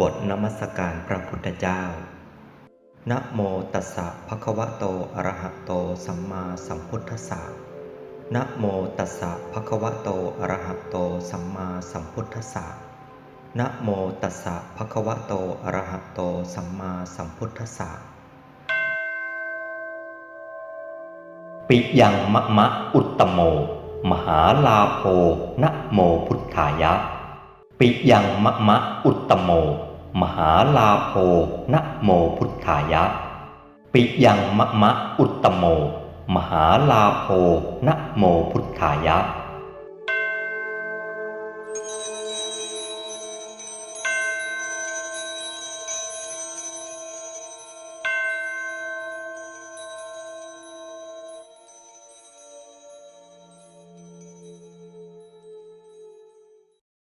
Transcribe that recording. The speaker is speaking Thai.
บทนมัสการพระพุทธเจ้า นะโมตัสสะภะคะวะโต อะระหะโต สัมมาสัมพุทธัสสะ นะโมตัสสะภะคะวะโต อะระหะโต สัมมาสัมพุทธัสสะ นะโมตัสสะภะคะวะโต อะระหะโต สัมมาสัมพุทธัสสะ ปิยังมะมะอุตตโม มหาลาโภนะโมพุทธายะ ปิยังมะมะอุตตโม มหาลาโภนะโมพุทธายะ ปิยังมะมะอุตตโม มหาลาโภนะโมพุทธายะ